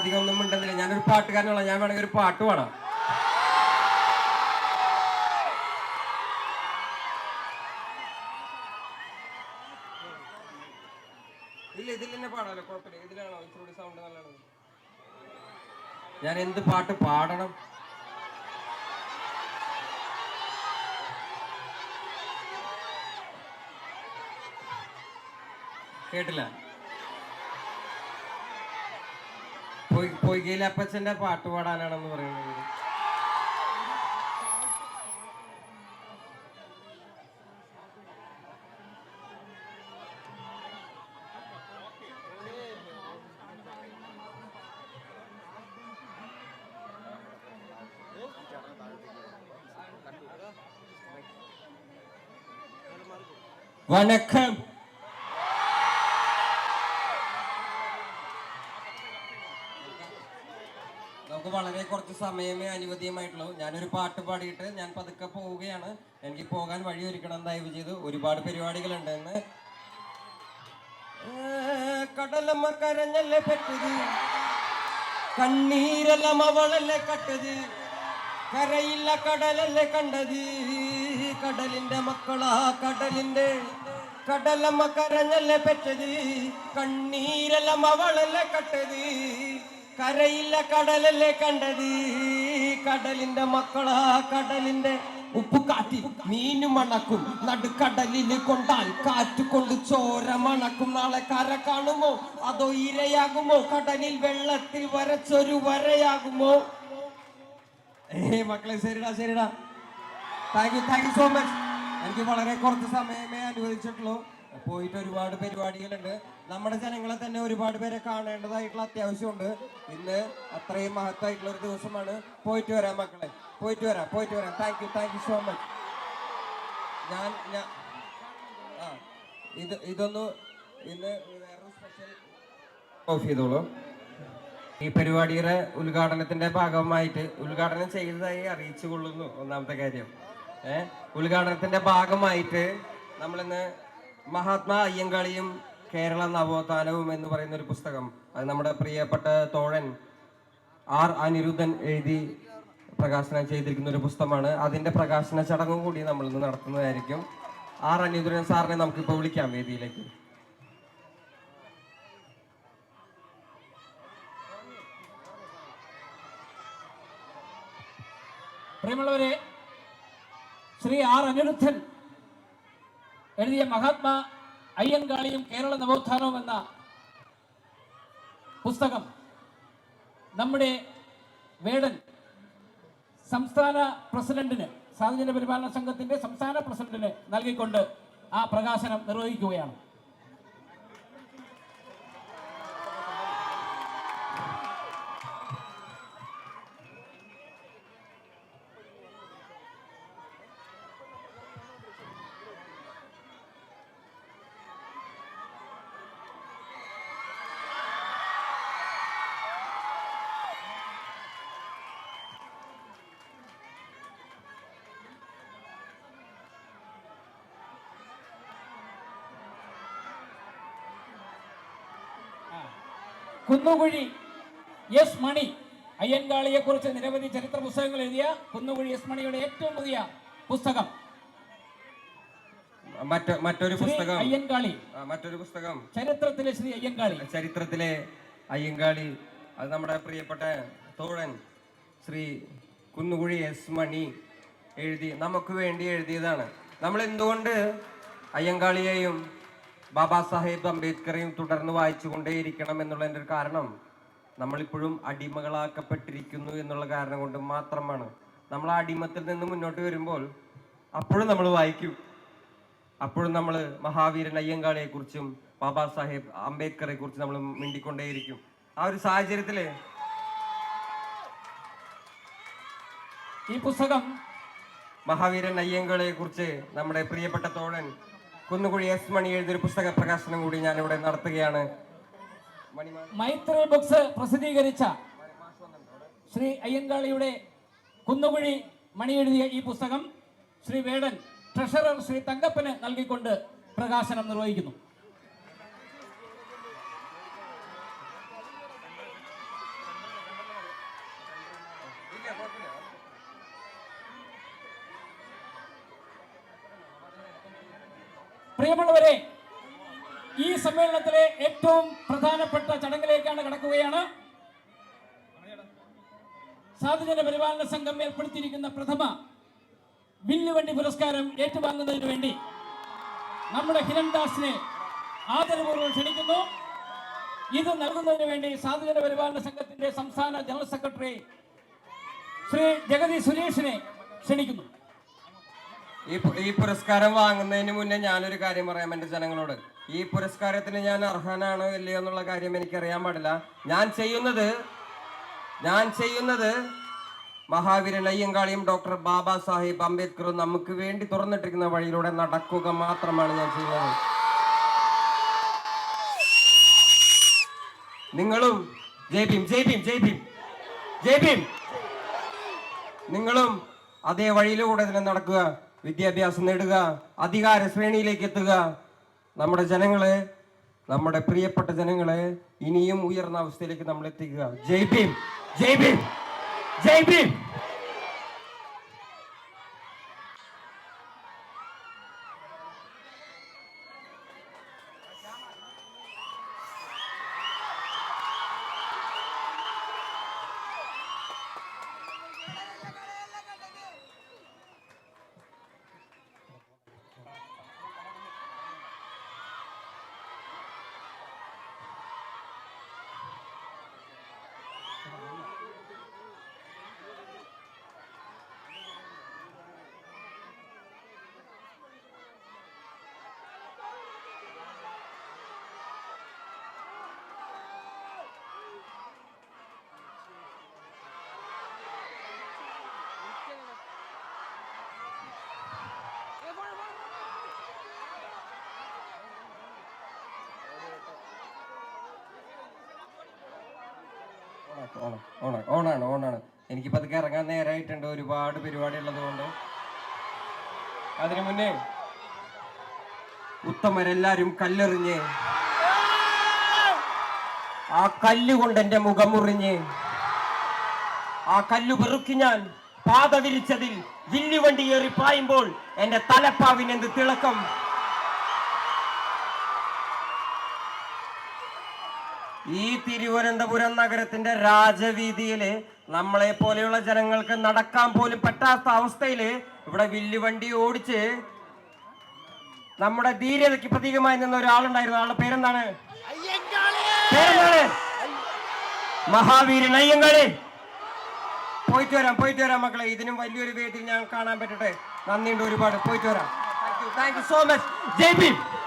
അധികം ഒന്നും മിണ്ടുന്നില്ല ഞാനൊരു പാട്ടുകാരനാണ്. ഞാൻ വേണമെങ്കിൽ ഒരു പാട്ട് പാടാം. ഇല്ല ഇതിൽ തന്നെ പാടാലോ. കുഴപ്പമില്ല. ഇതിലാണോ? ഇച്ചിരി സൗണ്ട് നല്ലതാണ്. ഞാൻ എന്ത് പാട്ട് പാടണം? കേട്ടില്ല. പൊയ്- പൊയ്കയിലെ അപ്പച്ചന്റെ പാട്ട് പാടാനാണെന്ന് പറയുന്നത്. വണക്കം നമുക്ക് വളരെ കുറച്ച് സമയമേ അനുവദീയമായിട്ടുള്ളൂ. ഞാനൊരു പാട്ട് പാടിയിട്ട് ഞാൻ പതുക്കെ പോവുകയാണ്. എനിക്ക് പോകാൻ വഴി ഒരുക്കണം ദയവ് ചെയ്ത്. ഒരുപാട് പരിപാടികളുണ്ട് എന്ന് കടലമ്മ കരഞ്ഞല്ലേ പെട്ടത്? കണ്ണീരെല്ലാം അവളല്ലേ കട്ടത്? കരയില്ല കടലല്ലേ കണ്ടത്? കടലിന്റെ മക്കളാ കടലിന്റെ. കടലമ്മ കരഞ്ഞല്ലേ പെറ്റത് കണ്ണീരെല്ലാം അവളല്ലേ കട്ടത്? കരയില്ല കടലല്ലേ കണ്ടത്? കടലിന്റെ മക്കളാ കടലിന്റെ ഉപ്പ് കാറ്റി മീനു മണക്കും നടുക്കടലിൽ കൊണ്ടാൽ കാറ്റ് കൊണ്ട് ചോര മണക്കും നാളെ കര കാണുമോ? അതോ ഇരയാകുമോ? കടലിൽ വെള്ളത്തിൽ വരച്ചൊരു വരയാകുമോ? ഏ മക്കളെ ശരിടാ ശരിടാ. Thank you thank you so much എനിക്ക് വളരെ കുറച്ച് സമയമേ അനുവദിച്ചിട്ടുള്ളൂ. പോയിട്ട് ഒരുപാട് പരിപാടികളുണ്ട്. നമ്മുടെ ജനങ്ങളെ തന്നെ ഒരുപാട് പേരെ കാണേണ്ടതായിട്ടുള്ള അത്യാവശ്യമുണ്ട്. ഇന്ന് അത്രയും മഹത്തായിട്ടുള്ള ഒരു ദിവസമാണ്. പോയിട്ട് വരാം മക്കളെ. പോയിട്ട് വരാം പോയിട്ട് വരാം. Thank you thank you so much ഞാൻ ഞാൻ ആ ഇത് ഇതൊന്ന് ഇന്ന് വേറൊരു സ്പെഷ്യൽ ഓഫ് ചെയ്തോളൂ. ഈ പരിപാടിയുടെ ഉദ്ഘാടനത്തിന്റെ ഭാഗമായിട്ട് ഉദ്ഘാടനം ചെയ്തതായി അറിയിച്ചു കൊള്ളുന്നു ഒന്നാമത്തെ കാര്യം. ഏഹ് ഉദ്ഘാടനത്തിന്റെ ഭാഗമായിട്ട് നമ്മളിന്ന് മഹാത്മാ അയ്യങ്കാളിയും കേരള നവോത്ഥാനവും എന്ന് പറയുന്ന ഒരു പുസ്തകം. അത് നമ്മുടെ പ്രിയപ്പെട്ട തോഴൻ ആർ അനിരുദ്ധൻ എഴുതി പ്രകാശനം ചെയ്തിരിക്കുന്ന ഒരു പുസ്തകമാണ്. അതിന്റെ പ്രകാശന ചടങ്ങും കൂടി നമ്മൾ ഇന്ന് നടത്തുന്നതായിരിക്കും. ആർ അനിരുദ്ധൻ സാറിനെ നമുക്കിപ്പോൾ വിളിക്കാം വേദിയിലേക്ക്. പ്രിയമുള്ളവരെ ശ്രീ ആർ അനിരുദ്ധൻ എഴുതിയ മഹാത്മാ അയ്യൻകാളിയും കേരള നവോത്ഥാനവും എന്ന പുസ്തകം നമ്മുടെ വേടൻ സംസ്ഥാന പ്രസിഡന്റിന് സാധുജന പരിപാലന സംഘത്തിന്റെ സംസ്ഥാന പ്രസിഡന്റിന് നൽകിക്കൊണ്ട് ആ പ്രകാശനം നിർവഹിക്കുകയാണ്. കുന്നുകുഴി എസ് മണി. അയ്യൻകാളിയെക്കുറിച്ച് നിരവധി ചരിത്ര പുസ്തകങ്ങൾ എഴുതിയ കുന്നുകുഴി എസ് മണിയുടെ ഏറ്റവും പുതിയ പുസ്തകം. മറ്റ് മറ്റൊരു പുസ്തകം. അയ്യൻകാളി. മറ്റൊരു പുസ്തകം. ചരിത്രത്തിലെ ശ്രീ അയ്യൻകാളി. ചരിത്രത്തിലെ അയ്യൻകാളി. അത് നമ്മുടെ പ്രിയപ്പെട്ട തോഴൻ ശ്രീ കുന്നുകുഴി എസ് മണി എഴുതി നമുക്ക് വേണ്ടി എഴുതിയതാണ്. നമ്മൾ എന്തുകൊണ്ട് അയ്യങ്കാളിയെയും ബാബാ സാഹേബ് അംബേദ്കറെയും തുടർന്ന് വായിച്ചുകൊണ്ടേയിരിക്കണം എന്നുള്ളതിന്റെ ഒരു കാരണം നമ്മളിപ്പോഴും അടിമകളാക്കപ്പെട്ടിരിക്കുന്നു എന്നുള്ള കാരണം കൊണ്ട് മാത്രമാണ്. നമ്മൾ ആ അടിമത്തിൽ നിന്ന് മുന്നോട്ട് വരുമ്പോൾ അപ്പോഴും നമ്മൾ വായിക്കും. അപ്പോഴും നമ്മൾ മഹാവീരൻ അയ്യങ്കാളിയെ കുറിച്ചും ബാബാ സാഹേബ് അംബേദ്കറെ കുറിച്ച് നമ്മൾ മിണ്ടിക്കൊണ്ടേയിരിക്കും. ആ ഒരു സാഹചര്യത്തിൽ ഈ പുസ്തകം മഹാവീരൻ അയ്യങ്കാളിയെ കുറിച്ച് നമ്മുടെ പ്രിയപ്പെട്ട തോഴൻ കുന്നുകുഴി എസ് മണി എഴുതിയൊരു പുസ്തക പ്രകാശനം കൂടി ഞാൻ ഇവിടെ നടത്തുകയാണ് മൈത്രി ബുക്സ് പ്രസിദ്ധീകരിച്ച ശ്രീ അയ്യങ്കാളിയുടെ കുന്നുകുഴി മണി എഴുതിയ ഈ പുസ്തകം ശ്രീ വേടൻ ട്രഷറർ ശ്രീ തങ്കപ്പന് നൽകിക്കൊണ്ട് പ്രകാശനം നിർവഹിക്കുന്നു. പ്രിയമുള്ളവരെ ഈ സമ്മേളനത്തിലെ ഏറ്റവും പ്രധാനപ്പെട്ട ചടങ്ങിലേക്കാണ് കടക്കുകയാണ്. സാധുജന പരിപാലന സംഘം ഏർപ്പെടുത്തിയിരിക്കുന്ന പ്രഥമ വില്ലുവണ്ടി പുരസ്കാരം ഏറ്റുവാങ്ങുന്നതിന് വേണ്ടി നമ്മുടെ ഹിരൺദാസിനെ ആദരപൂർവം ക്ഷണിക്കുന്നു. ഇത് നൽകുന്നതിന് വേണ്ടി സാധുജന പരിപാലന സംഘത്തിന്റെ സംസ്ഥാന ജനറൽ സെക്രട്ടറി ശ്രീ ജഗതി സുരേഷിനെ ക്ഷണിക്കുന്നു. ഈ പുരസ്കാരം വാങ്ങുന്നതിന് മുന്നേ ഞാനൊരു കാര്യം പറയാം എന്റെ ജനങ്ങളോട്. ഈ പുരസ്കാരത്തിന് ഞാൻ അർഹനാണോ ഇല്ലയോ എന്നുള്ള കാര്യം എനിക്കറിയാൻ പാടില്ല. ഞാൻ ചെയ്യുന്നത് ഞാൻ ചെയ്യുന്നത് മഹാവീരൻ അയ്യങ്കാളിയും ഡോക്ടർ ബാബാ സാഹിബ് അംബേദ്കറും നമുക്ക് വേണ്ടി തുറന്നിട്ടിരിക്കുന്ന വഴിയിലൂടെ നടക്കുക മാത്രമാണ് ഞാൻ ചെയ്യുന്നത്. നിങ്ങളും ജയ് ഭീം ജയ് ഭീം ജയ് ജയ് നിങ്ങളും അതേ വഴിയിലൂടെ തന്നെ നടക്കുക. വിദ്യാഭ്യാസം നേടുക അധികാര ശ്രേണിയിലേക്ക് എത്തുക. നമ്മുടെ ജനങ്ങളെ നമ്മുടെ പ്രിയപ്പെട്ട ജനങ്ങളെ ഇനിയും ഉയർന്ന അവസ്ഥയിലേക്ക് നമ്മൾ എത്തിക്കുക. ജയ് ഭീം ജയ് ഭീം ജയ് ഭീം. ഓണം ഓണം ഓണാണ് ഓണാണ് എനിക്ക് അതൊക്കെ ഇറങ്ങാൻ നേരമായിട്ടുണ്ട് ഒരുപാട് പരിപാടി ഉള്ളതുകൊണ്ട് അതിനു മുന്നേ ഉത്തമരെല്ലാരും കല്ലെറിഞ്ഞ് ആ കല്ലുകൊണ്ട് എന്റെ മുഖം മുറിഞ്ഞ് ആ കല്ലു പെറുക്കി ഞാൻ പാത വിരിച്ചതിൽ വില്ലുവണ്ടി ഏറി പായുമ്പോൾ എന്റെ തലപ്പാവിന് എന്ത് തിളക്കം ഈ തിരുവനന്തപുരം നഗരത്തിന്റെ രാജവീതിയിൽ നമ്മളെ പോലെയുള്ള ജനങ്ങൾക്ക് നടക്കാൻ പോലും പറ്റാത്ത അവസ്ഥയിൽ ഇവിടെ വില്ലുവണ്ടി ഓടിച്ച് നമ്മുടെ ധീരതയ്ക്ക് പ്രതീകമായി നിന്ന ഒരാളുണ്ടായിരുന്നു. ആളുടെ പേരെന്താണ്? പേരെന്താണ്? മഹാവീരൻ അയ്യങ്കാളി പോയിട്ട് വരാം പോയിട്ട് വരാം മക്കളെ. ഇതിനും വലിയൊരു വേദിയിൽ ഞാൻ കാണാൻ പറ്റട്ടെ. നന്ദിയുണ്ട് ഒരുപാട്. പോയിട്ട് വരാം. Thank you thank you so much Jai